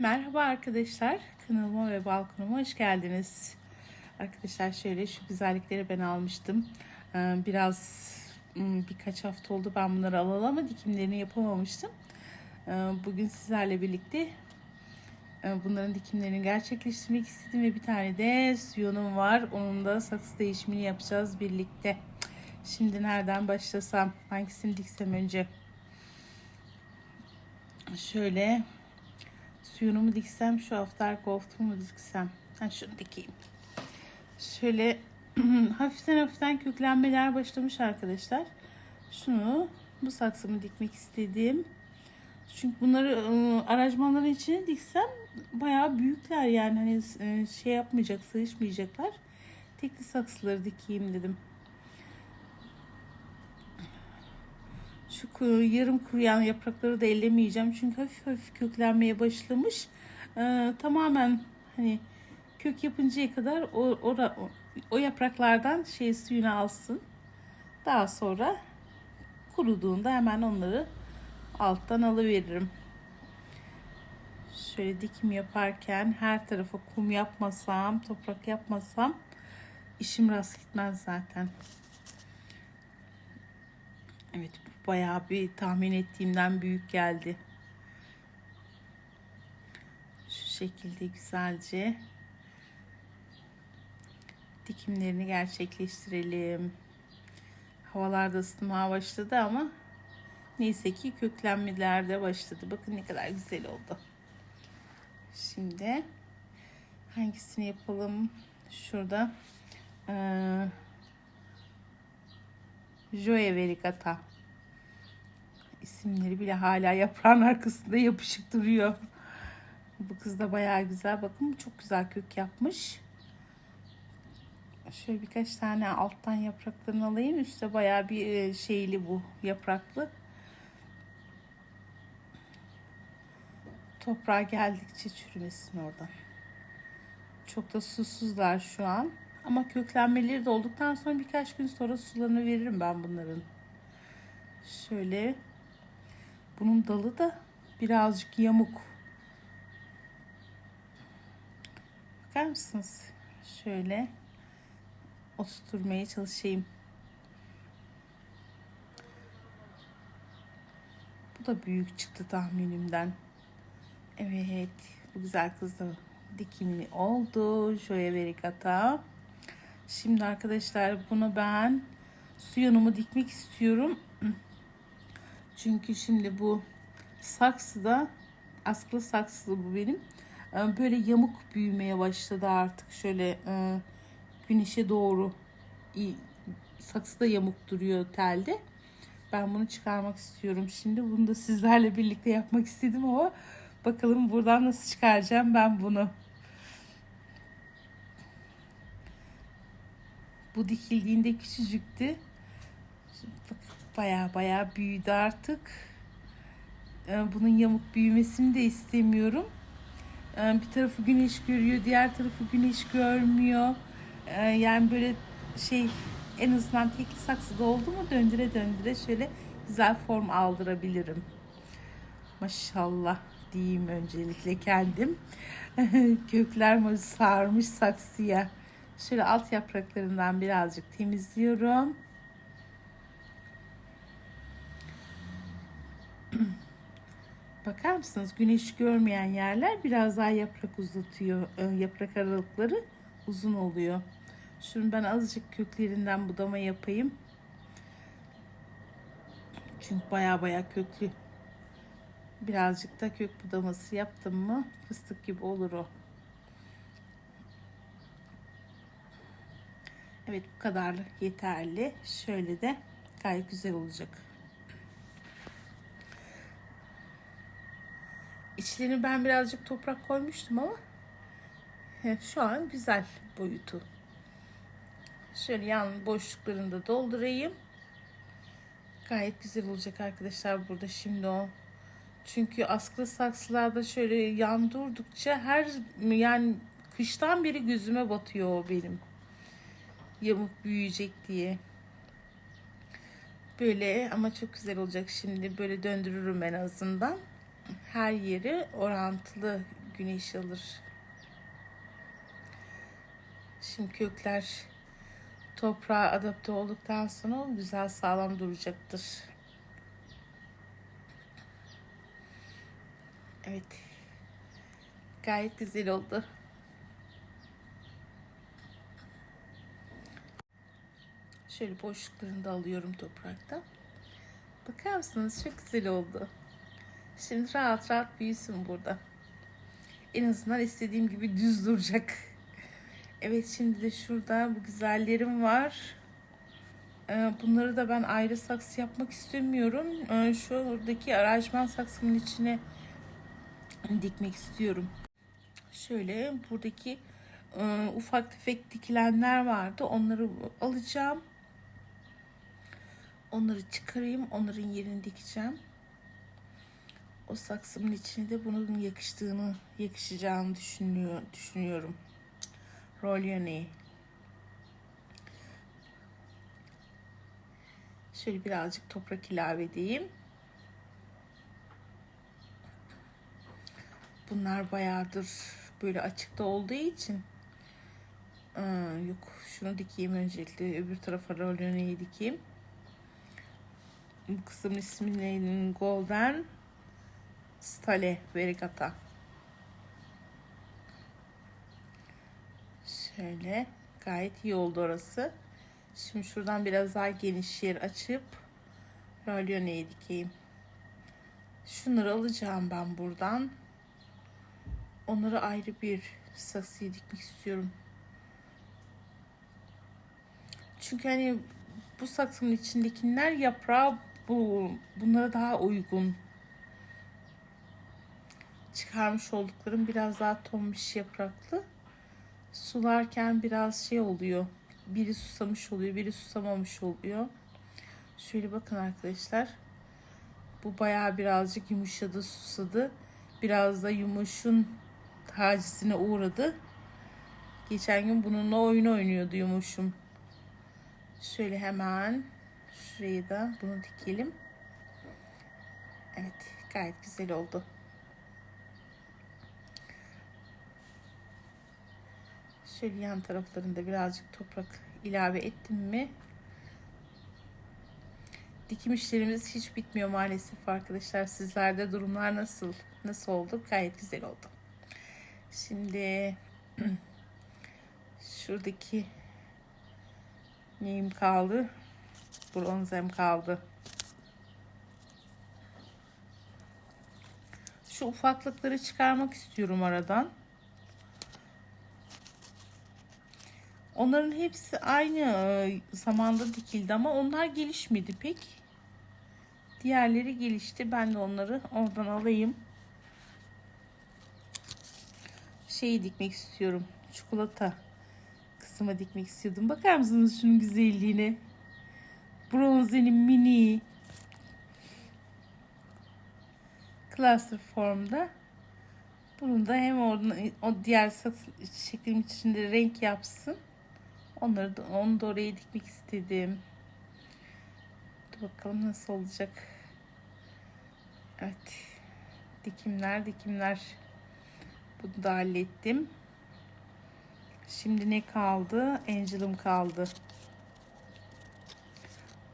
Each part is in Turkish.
Merhaba arkadaşlar. Kanalıma ve balkonuma hoş geldiniz. Arkadaşlar şöyle şu güzellikleri ben almıştım. Ee, Biraz hmm, birkaç hafta oldu ben bunları alalı ama dikimlerini yapamamıştım. Ee, Bugün sizlerle birlikte e, bunların dikimlerini gerçekleştirmek istedim ve bir tane de suyunum var. Onun da saksı değişimini yapacağız birlikte. Şimdi nereden başlasam? Hangisini diksem önce? Şöyle suyunu mu diksem şu after golf'u mu diksem? Ha şunu dikeyim. Şöyle hafiften hafiften köklenmeler başlamış arkadaşlar. Şunu bu saksımı dikmek istediğim. Çünkü bunları ıı, aranjmanların içine diksem bayağı büyükler yani hani ıı, şey yapmayacak, sığışmayacaklar. Tekli saksıları dikeyim dedim. Şu yarım kuruyan yaprakları da ellemeyeceğim. Çünkü hafif hafif köklenmeye başlamış. Ee, tamamen hani kök yapıncaya kadar o, o, o yapraklardan şey suyunu alsın. Daha sonra kuruduğunda hemen onları alttan alıveririm. Şöyle dikim yaparken her tarafa kum yapmasam, toprak yapmasam işim rast gitmez zaten. Evet bayağı bir tahmin ettiğimden büyük geldi. Şu şekilde güzelce dikimlerini gerçekleştirelim. Havalarda ısınmaya başladı ama neyse ki köklenmeler de başladı. Bakın ne kadar güzel oldu. Şimdi hangisini yapalım? Şurada. Ee, Joe Verigata. İsimleri bile hala yaprağın arkasında yapışık duruyor. Bu kız da bayağı güzel. Bakın çok güzel kök yapmış. Şöyle birkaç tane alttan yapraklarını alayım. Üstte bayağı bir e, şeyli bu yapraklı. Toprağa geldikçe çürümesin oradan. Çok da susuzlar şu an. Ama köklenmeleri de olduktan sonra birkaç gün sonra sularını veririm ben bunların. Şöyle bunun dalı da birazcık yamuk. Bakar mısınız? Şöyle oturtmaya çalışayım. Bu da büyük çıktı tahminimden. Evet, bu güzel kız da dikimli oldu. Joya Verigata. Şimdi arkadaşlar bunu ben suyonumu dikmek istiyorum. Çünkü şimdi bu saksıda askılı saksılı bu benim. Ee, Böyle yamuk büyümeye başladı artık. Şöyle e, güneşe doğru saksıda yamuk duruyor telde. Ben bunu çıkarmak istiyorum. Şimdi bunu da sizlerle birlikte yapmak istedim ama bakalım buradan nasıl çıkaracağım ben bunu. Bu dikildiğinde küçücüktü. Bak, Baya baya büyüdü artık. Ee, Bunun yamuk büyümesini de istemiyorum. Ee, Bir tarafı güneş görüyor, diğer tarafı güneş görmüyor. Ee, Yani böyle şey en azından tekli saksıda oldu mu döndüre döndüre şöyle güzel form aldırabilirim. Maşallah diyeyim öncelikle kendim. Kökler sarmış saksıya. Şöyle alt yapraklarından birazcık temizliyorum. Bakar mısınız? Güneş görmeyen yerler biraz daha yaprak uzatıyor. Ee, Yaprak aralıkları uzun oluyor. Şunu ben azıcık köklerinden budama yapayım. Çünkü baya baya köklü. Birazcık da kök budaması yaptım mı fıstık gibi olur o. Evet bu kadar yeterli. Şöyle de gayet güzel olacak. İçlerini ben birazcık toprak koymuştum ama şu an güzel boyutu. Şöyle yan boşluklarını da doldurayım. Gayet güzel olacak arkadaşlar burada şimdi o. Çünkü askılı saksılarda şöyle yan durdukça her yani kıştan beri gözüme batıyor o benim yamuk büyüyecek diye. Böyle ama çok güzel olacak şimdi. Böyle döndürürüm en azından. Her yeri orantılı güneş alır. Şimdi kökler toprağa adapte olduktan sonra güzel sağlam duracaktır. Evet. Gayet güzel oldu. Şöyle boşluklarını da alıyorum toprakta. Bakar mısınız? Çok güzel oldu. Şimdi rahat rahat büyüsün burada. En azından istediğim gibi düz duracak. Evet şimdi de şurada bu güzellerim var. Ee, Bunları da ben ayrı saksı yapmak istemiyorum. Ee, Şuradaki aranjman saksımın içine dikmek istiyorum. Şöyle buradaki e, ufak tefek dikilenler vardı. Onları alacağım. Onları çıkarayım. Onların yerini dikeceğim. O saksımın içine de bunun yakıştığını, yakışacağını düşünüyor, düşünüyorum. Rolyoni. Şöyle birazcık toprak ilave edeyim. Bunlar bayağıdır böyle açıkta olduğu için Aa, yok şunu dikeyim öncelikle öbür tarafa rolyoniyi dikeyim. Bu kısım ismi? Golden Stale Verigata. Şöyle gayet iyi oldu orası. Şimdi şuradan biraz daha geniş yer açıp rolyoneyi dikeyim. Şunları alacağım ben buradan. Onları ayrı bir saksıya dikmek istiyorum. Çünkü hani bu saksının içindekiler yaprağı bu bunlara daha uygun. Çıkarmış olduklarım biraz daha tombiş yapraklı. Sularken biraz şey oluyor. Biri susamış oluyor, biri susamamış oluyor. Şöyle bakın arkadaşlar. Bu bayağı birazcık yumuşadı, susadı. Biraz da yumuşun tacisine uğradı. Geçen gün bununla oyun oynuyordu yumuşum. Şöyle hemen şurayı da bunu dikelim. Evet gayet güzel oldu. Şöyle yan taraflarında birazcık toprak ilave ettim mi dikim işlerimiz hiç bitmiyor maalesef arkadaşlar. Sizlerde durumlar nasıl? Nasıl oldu? Gayet güzel oldu. Şimdi şuradaki neyim kaldı? Bronzem kaldı. Şu ufaklıkları çıkarmak istiyorum aradan. Onların hepsi aynı e, zamanda dikildi ama onlar gelişmedi pek. Diğerleri gelişti. Ben de onları oradan alayım. Şeyi dikmek istiyorum. Çikolata kısmı dikmek istiyordum. Bakar mısınız şunun güzelliğine? Bronzenin mini. Cluster formda. Bunu da hem oradan o diğer şeklin içinde renk yapsın. Onları da, onu da oraya dikmek istedim. Dur bakalım nasıl olacak. Evet. Dikimler dikimler. Bunu da hallettim. Şimdi ne kaldı? Angel'ım kaldı.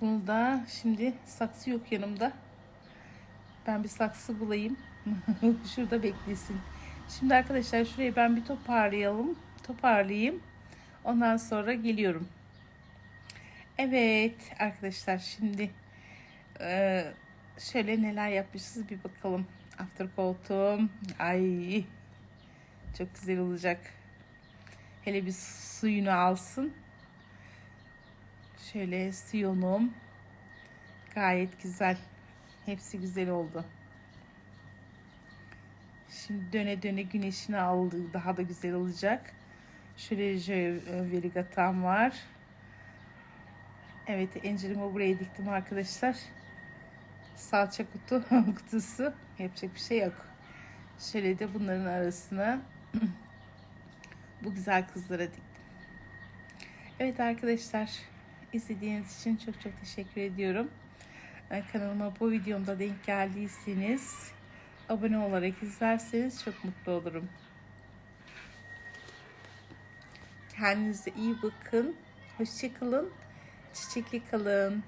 Bunu da şimdi saksı yok yanımda. Ben bir saksı bulayım. Şurada beklesin. Şimdi arkadaşlar şurayı ben bir toparlayalım. Toparlayayım. Ondan sonra geliyorum. Evet arkadaşlar şimdi e, şöyle neler yapmışız bir bakalım. After koltuğum. Ay çok güzel olacak. Hele bir suyunu alsın. Şöyle siyonum. Gayet güzel. Hepsi güzel oldu. Şimdi döne döne güneşini aldı. Daha da güzel olacak. Şöyle verigatam var. Evet encerimi buraya diktim arkadaşlar. Salça kutu kutusu. Yapacak bir şey yok. Şöyle de bunların arasına bu güzel kızlara diktim. Evet arkadaşlar izlediğiniz için çok çok teşekkür ediyorum. Kanalıma bu videomda denk geldiyseniz abone olarak izlerseniz çok mutlu olurum. Kendinize iyi bakın. Hoşçakalın. Çiçekli kalın.